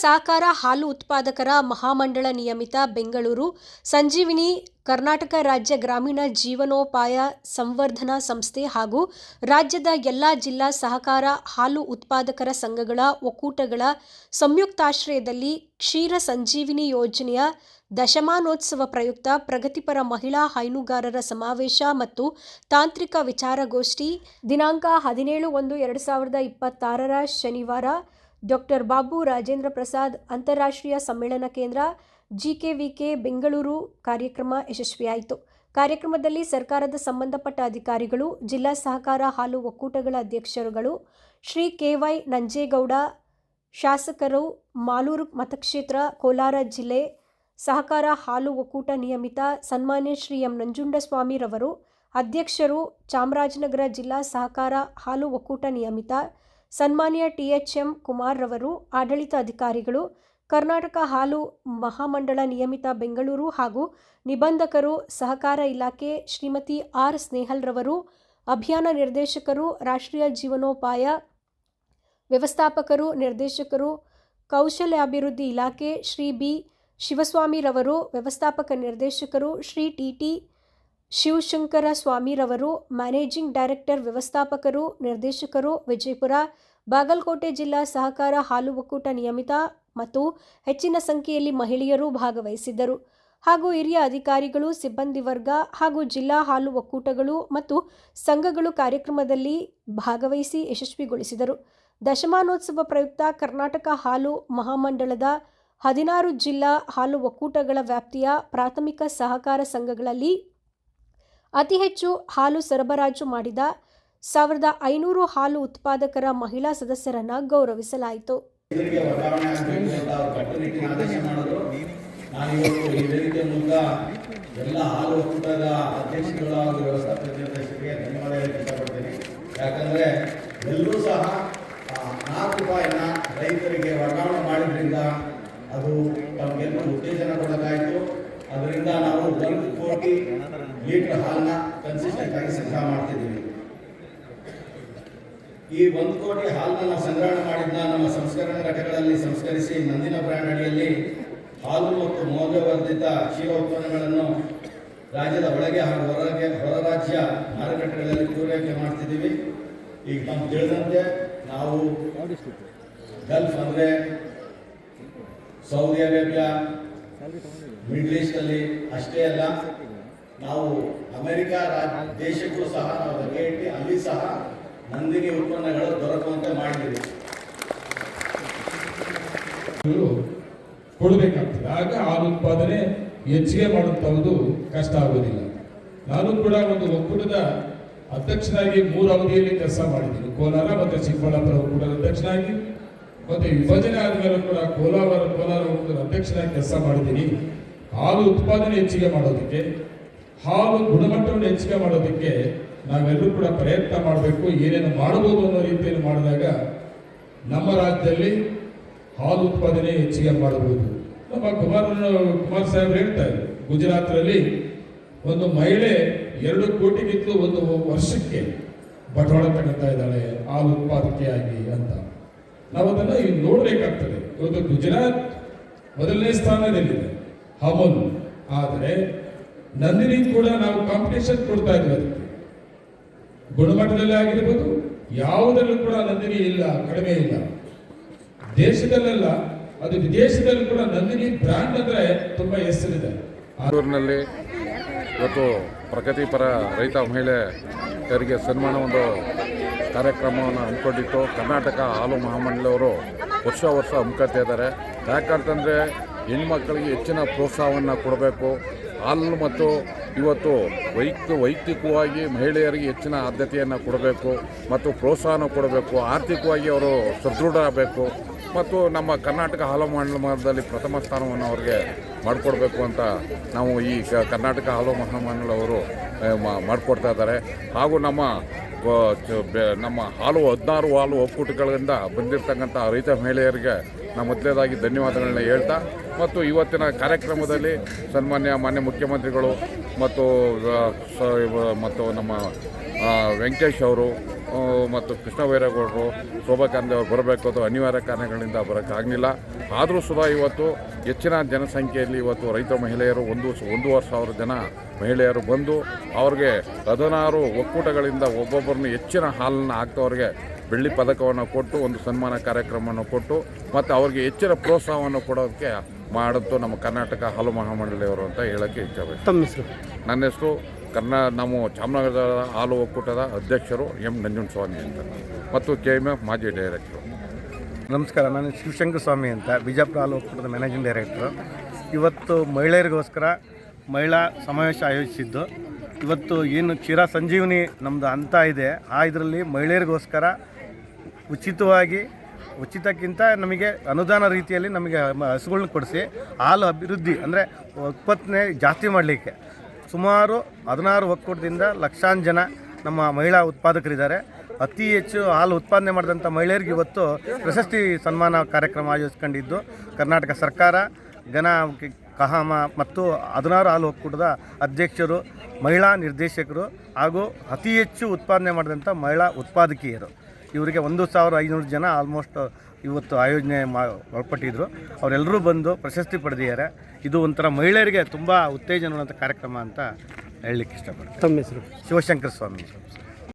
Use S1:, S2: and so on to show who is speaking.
S1: ಸಹಕಾರ ಹಾಲು ಉತ್ಪಾದಕರ ಮಹಾಮಂಡಳ ನಿಯಮಿತ ಬೆಂಗಳೂರು, ಸಂಜೀವಿನಿ, ಕರ್ನಾಟಕ ರಾಜ್ಯ ಗ್ರಾಮೀಣ ಜೀವನೋಪಾಯ ಸಂವರ್ಧನಾ ಸಂಸ್ಥೆ ಹಾಗೂ ರಾಜ್ಯದ ಎಲ್ಲ ಜಿಲ್ಲಾ ಸಹಕಾರ ಹಾಲು ಉತ್ಪಾದಕರ ಸಂಘಗಳ ಒಕ್ಕೂಟಗಳ ಸಂಯುಕ್ತಾಶ್ರಯದಲ್ಲಿ ಕ್ಷೀರ ಸಂಜೀವಿನಿ ಯೋಜನೆಯ ದಶಮಾನೋತ್ಸವ ಪ್ರಯುಕ್ತ ಪ್ರಗತಿಪರ ಮಹಿಳಾ ಹೈನುಗಾರರ ಸಮಾವೇಶ ಮತ್ತು ತಾಂತ್ರಿಕ ವಿಚಾರಗೋಷ್ಠಿ ದಿನಾಂಕ ಹದಿನೇಳು ಒಂದು ಎರಡು ಸಾವಿರದ ಇಪ್ಪತ್ತಾರರ ಶನಿವಾರ ಡಾಕ್ಟರ್ ಬಾಬು ರಾಜೇಂದ್ರ ಪ್ರಸಾದ್ ಅಂತಾರಾಷ್ಟ್ರೀಯ ಸಮ್ಮೇಳನ ಕೇಂದ್ರ ಜಿಕೆವಿಕೆ ಬೆಂಗಳೂರು ಕಾರ್ಯಕ್ರಮ ಯಶಸ್ವಿಯಾಯಿತು. ಕಾರ್ಯಕ್ರಮದಲ್ಲಿ ಸರ್ಕಾರದ ಸಂಬಂಧಪಟ್ಟ ಅಧಿಕಾರಿಗಳು, ಜಿಲ್ಲಾ ಸಹಕಾರ ಹಾಲು ಒಕ್ಕೂಟಗಳ ಅಧ್ಯಕ್ಷರುಗಳು, ಶ್ರೀ ಕೆವೈ ನಂಜೇಗೌಡ, ಶಾಸಕರು, ಮಾಲೂರು ಮತಕ್ಷೇತ್ರ, ಕೋಲಾರ ಜಿಲ್ಲೆ ಸಹಕಾರ ಹಾಲು ಒಕ್ಕೂಟ ನಿಯಮಿತ ಸನ್ಮಾನ್ಯ ಶ್ರೀ ಎಂ. ನಂಜುಂಡಸ್ವಾಮಿರವರು ಅಧ್ಯಕ್ಷರು ಚಾಮರಾಜನಗರ ಜಿಲ್ಲಾ ಸಹಕಾರ ಹಾಲು ಒಕ್ಕೂಟ ನಿಯಮಿತ ಸನ್ಮಾನ್ಯ ಟಿ ಎಚ್ ಎಂ ಕುಮಾರ್ ರವರು ಆಡಳಿತ ಅಧಿಕಾರಿಗಳು, ಕರ್ನಾಟಕ ಹಾಲು ಮಹಾಮಂಡಳ ನಿಯಮಿತ ಬೆಂಗಳೂರು ಹಾಗೂ ನಿಬಂಧಕರು, ಸಹಕಾರ ಇಲಾಖೆ ಶ್ರೀಮತಿ ಆರ್ ಸ್ನೇಹಲ್ ರವರು ಅಭಿಯಾನ ನಿರ್ದೇಶಕರು, ರಾಷ್ಟ್ರೀಯ ಜೀವನೋಪಾಯ ವ್ಯವಸ್ಥಾಪಕರು, ನಿರ್ದೇಶಕರು, ಕೌಶಲ್ಯಾಭಿವೃದ್ಧಿ ಇಲಾಖೆ ಶ್ರೀ ಬಿ ಶಿವಸ್ವಾಮಿರವರು ವ್ಯವಸ್ಥಾಪಕ ನಿರ್ದೇಶಕರು ಶ್ರೀ ಟಿ ಟಿ ಶಿವಶಂಕರ ಸ್ವಾಮಿರವರು, ಮ್ಯಾನೇಜಿಂಗ್ ಡೈರೆಕ್ಟರ್, ವ್ಯವಸ್ಥಾಪಕರು, ನಿರ್ದೇಶಕರು, ವಿಜಯಪುರ, ಬಾಗಲಕೋಟೆ ಜಿಲ್ಲಾ ಸಹಕಾರ ಹಾಲು ಒಕ್ಕೂಟ ನಿಯಮಿತ ಮತ್ತು ಹೆಚ್ಚಿನ ಸಂಖ್ಯೆಯಲ್ಲಿ ಮಹಿಳೆಯರು ಭಾಗವಹಿಸಿದ್ದರು. ಹಾಗೂ ಹಿರಿಯ ಅಧಿಕಾರಿಗಳು, ಸಿಬ್ಬಂದಿ ವರ್ಗ ಹಾಗೂ ಜಿಲ್ಲಾ ಹಾಲು ಒಕ್ಕೂಟಗಳು ಮತ್ತು ಸಂಘಗಳು ಕಾರ್ಯಕ್ರಮದಲ್ಲಿ ಭಾಗವಹಿಸಿ ಯಶಸ್ವಿಗೊಳಿಸಿದರು. ದಶಮಾನೋತ್ಸವ ಪ್ರಯುಕ್ತ ಕರ್ನಾಟಕ ಹಾಲು ಮಹಾಮಂಡಳದ ಹದಿನಾರು ಜಿಲ್ಲಾ ಹಾಲು ಒಕ್ಕೂಟಗಳ ವ್ಯಾಪ್ತಿಯ ಪ್ರಾಥಮಿಕ ಸಹಕಾರ ಸಂಘಗಳಲ್ಲಿ ಅತಿ ಹೆಚ್ಚು ಹಾಲು ಸರಬರಾಜು ಮಾಡಿದ ಸಾವಿರದ ಐನೂರು ಹಾಲು ಉತ್ಪಾದಕರ ಮಹಿಳಾ ಸದಸ್ಯರನ್ನ ಗೌರವಿಸಲಾಯಿತು.
S2: ಯಾಕಂದ್ರೆ ಎಲ್ಲರೂ ಸಹ ನಾಲ್ಕು ರೂಪಾಯಿನ ರೈತರಿಗೆ ವರ್ಗಾವಣೆ ಮಾಡಿದ್ರಿಂದ ಅದು ತಮಗೆಲ್ಲರೂ ಉತ್ತೇಜನ ಕೊಡೋದಾಯಿತು ಅದರಿಂದ ನಾವು ಒಂದು ಕೋಟಿ ಲೀಟರ್ ಹಾಲನ್ನ ಕನ್ಸಿಸ್ಟೆಂಟ್ ಆಗಿ ಸಂಗ್ರಹ ಮಾಡ್ತಿದ್ದೀವಿ. ಈ ಒಂದು ಕೋಟಿ ಹಾಲನ್ನ ನಾವು ಸಂಗ್ರಹಣೆ ಮಾಡಿದ್ದ ನಮ್ಮ ಸಂಸ್ಕರಣಾ ಘಟಕಗಳಲ್ಲಿ ಸಂಸ್ಕರಿಸಿ ನಂದಿನ ಬ್ರ್ಯಾಂಡ್ ಹಾಲು ಮತ್ತು ಮೌಲ್ಯವರ್ಧಿತ ಕ್ಷೀರ ಉತ್ಪನ್ನಗಳನ್ನು ರಾಜ್ಯದ ಒಳಗೆ ಹಾಗೂ ಹೊರಗೆ ಹೊರ ರಾಜ್ಯ ಮಾರುಕಟ್ಟೆಗಳಲ್ಲಿ ಪೂರೈಕೆ ಮಾಡ್ತಿದ್ದೀವಿ. ಈಗ ನಮ್ಗೆ ತಿಳಿದಂತೆ ನಾವು ಗಲ್ಫ್ ಅಂದರೆ ಸೌದಿ ಅರೇಬಿಯಾ ಮಿಡ್ಲ್ ಈಸ್ಟ್ ಅಲ್ಲಿ ಅಷ್ಟೇ ಅಲ್ಲ, ನಾವು ಅಮೆರಿಕ ದೇಶಕ್ಕೂ ಸಹ ನಾವು ಇಟ್ಟು ಅಲ್ಲಿ ಸಹ ನಂದಿನಿ ಉತ್ಪನ್ನಗಳು ದೊರಕುವಂತೆ ಮಾಡಿದ್ದೀವಿ.
S3: ಕೊಡಬೇಕಾಗ್ತದೆ. ಆಗ ಹಾಲು ಉತ್ಪಾದನೆ ಹೆಚ್ಚಿಗೆ ಮಾಡುವಂಥದ್ದು ಕಷ್ಟ ಆಗೋದಿಲ್ಲ. ನಾನು ಕೂಡ ಒಂದು ಒಕ್ಕೂಟದ ಅಧ್ಯಕ್ಷನಾಗಿ ಮೂರು ಅವಧಿಯಲ್ಲಿ ಕೆಲಸ ಮಾಡಿದ್ದೀನಿ. ಕೋಲಾರ ಮತ್ತು ಚಿಕ್ಕಬಳ್ಳಾಪುರ ಒಕ್ಕೂಟದ ಅಧ್ಯಕ್ಷನಾಗಿ ಮತ್ತು ವಿಭಜನೆ ಆದಮೇಲೆ ಕೂಡ ಕೋಲಾರ ಕೋಲಾರ ಅಧ್ಯಕ್ಷನಾಗಿ ಕೆಲಸ ಮಾಡಿದ್ದೀನಿ. ಹಾಲು ಉತ್ಪಾದನೆ ಹೆಚ್ಚಿಗೆ ಮಾಡೋದಕ್ಕೆ, ಹಾಲು ಗುಣಮಟ್ಟವನ್ನು ಹೆಚ್ಚಿಗೆ ಮಾಡೋದಕ್ಕೆ ನಾವೆಲ್ಲರೂ ಕೂಡ ಪ್ರಯತ್ನ ಮಾಡಬೇಕು. ಏನೇನು ಮಾಡಬಹುದು ಅನ್ನೋ ರೀತಿಯಲ್ಲಿ ಮಾಡಿದಾಗ ನಮ್ಮ ರಾಜ್ಯದಲ್ಲಿ ಹಾಲು ಉತ್ಪಾದನೆ ಹೆಚ್ಚಿಗೆ ಮಾಡಬಹುದು ನಮ್ಮ ಕುಮಾರ್ ಕುಮಾರ್ ಸಾಹೇಬ್ ಹೇಳ್ತಾರೆ ಗುಜರಾತ್ನಲ್ಲಿ ಒಂದು ಮಹಿಳೆ ಎರಡು ಕೋಟಿಗಿಂತಲೂ ಒಂದು ವರ್ಷಕ್ಕೆ ಬಂಡವಾಳ ತಗೊಳ್ತಾ ಇದ್ದಾಳೆ, ಹಾಲು ಉತ್ಪಾದಕೆಯಾಗಿ ಅಂತ. ನಾವು ಅದನ್ನು ಇಲ್ಲಿ ನೋಡಬೇಕಾಗ್ತದೆ. ಇವತ್ತು ಗುಜರಾತ್ ಮೊದಲನೇ ಸ್ಥಾನದಲ್ಲಿದೆ. ಹಮನ್. ಆದರೆ ನಂದಿನಿ ಕೂಡ ನಾವು ಕಾಂಪಿಟೇಷನ್ ಕೊಡ್ತಾ ಇದ್ದೇವೆ ಗುಣಮಟ್ಟದಲ್ಲಿ ಆಗಿರ್ಬೋದು, ಯಾವುದರಲ್ಲೂ ಕೂಡ ನಂದಿನಿ ಇಲ್ಲ, ಕಡಿಮೆ ಇಲ್ಲ. ದೇಶದಲ್ಲೆಲ್ಲ, ಅದು ವಿದೇಶದಲ್ಲೂ ಕೂಡ ನಂದಿನಿ ಬ್ರ್ಯಾಂಡ್ ಅಂದ್ರೆ ತುಂಬಾ ಹೆಸರಿದೆ.
S4: ಆರೂರಿನಲ್ಲಿ ಇವತ್ತು ಪ್ರಗತಿಪರ ರೈತ ಮಹಿಳೆಯರಿಗೆ ಸನ್ಮಾನ ಒಂದು ಕಾರ್ಯಕ್ರಮವನ್ನು ಹಮ್ಮಿಕೊಂಡಿತ್ತು ಕರ್ನಾಟಕ ಹಾಲು ಮಹಾಮಂಡಲವರು ವರ್ಷ ವರ್ಷ ಹಮ್ಮಿಕೊಳ್ತಾ ಇದ್ದಾರೆ. ಯಾಕಂತಂದರೆ ಹೆಣ್ಮಕ್ಳಿಗೆ ಹೆಚ್ಚಿನ ಪ್ರೋತ್ಸಾಹವನ್ನು ಕೊಡಬೇಕು. ಹಾಲು ಮತ್ತು ಇವತ್ತು ವೈಯಕ್ತಿ ವೈಯಕ್ತಿಕವಾಗಿ ಮಹಿಳೆಯರಿಗೆ ಹೆಚ್ಚಿನ ಆದ್ಯತೆಯನ್ನು ಕೊಡಬೇಕು ಮತ್ತು ಪ್ರೋತ್ಸಾಹನ ಕೊಡಬೇಕು. ಆರ್ಥಿಕವಾಗಿ ಅವರು ಸದೃಢರಾಗಬೇಕು ಮತ್ತು ನಮ್ಮ ಕರ್ನಾಟಕ ಹಾಲು ಮಹಾಮಂಡಲದಲ್ಲಿ ಪ್ರಥಮ ಸ್ಥಾನವನ್ನು ಅವರಿಗೆ ಮಾಡಿಕೊಡ್ಬೇಕು ಅಂತ ನಾವು ಈ ಕರ್ನಾಟಕ ಹಾಲು ಮಹಾಮಂಡಲವರು ಮಾಡಿಕೊಡ್ತಾ ಇದ್ದಾರೆ. ಹಾಗೂ ನಮ್ಮ ನಮ್ಮ ಹಾಲು ಹದಿನಾರು ಹಾಲು ಒಕ್ಕೂಟಗಳಿಂದ ಬಂದಿರತಕ್ಕಂಥ ರೈತ ಮಹಿಳೆಯರಿಗೆ ನಮ್ಮ ಮೊದಲೇದಾಗಿ ಧನ್ಯವಾದಗಳನ್ನ ಹೇಳ್ತಾ, ಮತ್ತು ಇವತ್ತಿನ ಕಾರ್ಯಕ್ರಮದಲ್ಲಿ ಸನ್ಮಾನ್ಯ ಮಾನ್ಯ ಮುಖ್ಯಮಂತ್ರಿಗಳು ಮತ್ತು ಮತ್ತು ನಮ್ಮ ವೆಂಕಟೇಶ್ ಅವರು ಮತ್ತು ಕೃಷ್ಣ ಬೈರೇಗೌಡರು ಶೋಭಾ ಅವರು ಬರಬೇಕು ಅಥವಾ ಅನಿವಾರ್ಯ ಕಾರಣಗಳಿಂದ ಬರೋಕ್ಕಾಗಲಿಲ್ಲ. ಆದರೂ ಸುಧಾ ಇವತ್ತು ಹೆಚ್ಚಿನ ಜನಸಂಖ್ಯೆಯಲ್ಲಿ ಇವತ್ತು ರೈತ ಮಹಿಳೆಯರು ಒಂದು ಒಂದೂವರೆ ಸಾವಿರ ಜನ ಮಹಿಳೆಯರು ಬಂದು ಅವ್ರಿಗೆ ಹದಿನಾರು ಒಕ್ಕೂಟಗಳಿಂದ ಒಬ್ಬೊಬ್ಬರನ್ನು ಹೆಚ್ಚಿನ ಹಾಲನ್ನು ಹಾಕ್ತವ್ರಿಗೆ ಬೆಳ್ಳಿ ಪದಕವನ್ನು ಕೊಟ್ಟು ಒಂದು ಸನ್ಮಾನ ಕಾರ್ಯಕ್ರಮವನ್ನು ಕೊಟ್ಟು ಮತ್ತು ಅವ್ರಿಗೆ ಹೆಚ್ಚಿನ ಪ್ರೋತ್ಸಾಹವನ್ನು ಕೊಡೋದಕ್ಕೆ ಮಾಡಿದ್ದು ನಮ್ಮ ಕರ್ನಾಟಕ ಹಾಲು ಮಹಾಮಂಡಳಿಯವರು ಅಂತ ಹೇಳೋಕ್ಕೆ ಇಚ್ಛೆ
S5: ತಮ್ಮ ಹೆಸರು?
S4: ನನ್ನ ಹೆಸರು ಕರ್ನಾ ನಾವು ಚಾಮರಾಜನಗರದ ಹಾಲು ಒಕ್ಕೂಟದ ಅಧ್ಯಕ್ಷರು ಎಂ ನಂಜುಂಡಸ್ವಾಮಿ ಅಂತ. ಮತ್ತು ಕೆ ಎಂ ಎಫ್ ಮಾಜಿ ಡೈರೆಕ್ಟರು.
S5: ನಮಸ್ಕಾರ, ನಾನು ಶಿವಶಂಕರ ಸ್ವಾಮಿ ಅಂತ, ಬಿಜಾಪುರ ಹಾಲು ಒಕ್ಕೂಟದ ಮ್ಯಾನೇಜಿಂಗ್ ಡೈರೆಕ್ಟ್ರು. ಇವತ್ತು ಮಹಿಳೆಯರಿಗೋಸ್ಕರ ಮಹಿಳಾ ಸಮಾವೇಶ ಆಯೋಜಿಸಿದ್ದು. ಇವತ್ತು ಏನು ಕ್ಷೀರ ಸಂಜೀವಿನಿ ನಮ್ಮದು ಅಂತ ಇದೆ. ಆ ಇದರಲ್ಲಿ ಮಹಿಳೆಯರಿಗೋಸ್ಕರ ಉಚಿತವಾಗಿ, ಉಚಿತಕ್ಕಿಂತ ನಮಗೆ ಅನುದಾನ ರೀತಿಯಲ್ಲಿ ನಮಗೆ ಹಸುಗಳ್ನ ಕೊಡಿಸಿ ಹಾಲು ಅಭಿವೃದ್ಧಿ ಅಂದರೆ ಉತ್ಪತ್ತನೆ ಜಾಸ್ತಿ ಮಾಡಲಿಕ್ಕೆ. ಸುಮಾರು ಹದಿನಾರು ಒಕ್ಕೂಟದಿಂದ ಲಕ್ಷಾಂತರ ಜನ ನಮ್ಮ ಮಹಿಳಾ ಉತ್ಪಾದಕರಿದ್ದಾರೆ. ಅತಿ ಹೆಚ್ಚು ಹಾಲು ಉತ್ಪಾದನೆ ಮಾಡಿದಂಥ ಮಹಿಳೆಯರಿಗೆ ಇವತ್ತು ಪ್ರಶಸ್ತಿ ಸನ್ಮಾನ ಕಾರ್ಯಕ್ರಮ ಆಯೋಜಿಸ್ಕೊಂಡಿದ್ದು ಕರ್ನಾಟಕ ಸರ್ಕಾರ, ಘನ ಕಹಾಮ ಮತ್ತು ಹದಿನಾರು ಹಾಲು ಒಕ್ಕೂಟದ ಅಧ್ಯಕ್ಷರು, ಮಹಿಳಾ ನಿರ್ದೇಶಕರು ಹಾಗೂ ಅತಿ ಹೆಚ್ಚು ಉತ್ಪಾದನೆ ಮಾಡಿದಂಥ ಮಹಿಳಾ ಉತ್ಪಾದಕಿಯರು. ಇವರಿಗೆ ಒಂದು ಸಾವಿರ ಐನೂರು ಜನ ಆಲ್ಮೋಸ್ಟ್ ಇವತ್ತು ಆಯೋಜನೆ ಮಾ ಒಳಪಟ್ಟಿದ್ರು. ಅವರೆಲ್ಲರೂ ಬಂದು ಪ್ರಶಸ್ತಿ ಪಡೆದಿದ್ದಾರೆ. ಇದು ಒಂಥರ ಮಹಿಳೆಯರಿಗೆ ತುಂಬ ಉತ್ತೇಜನ ಕಾರ್ಯಕ್ರಮ ಅಂತ ಹೇಳಲಿಕ್ಕೆ ಇಷ್ಟಪಡ್ತೀನಿ.
S6: ತಮ್ಮ ಹೆಸರು?
S5: ಶಿವಶಂಕರ ಸ್ವಾಮಿ.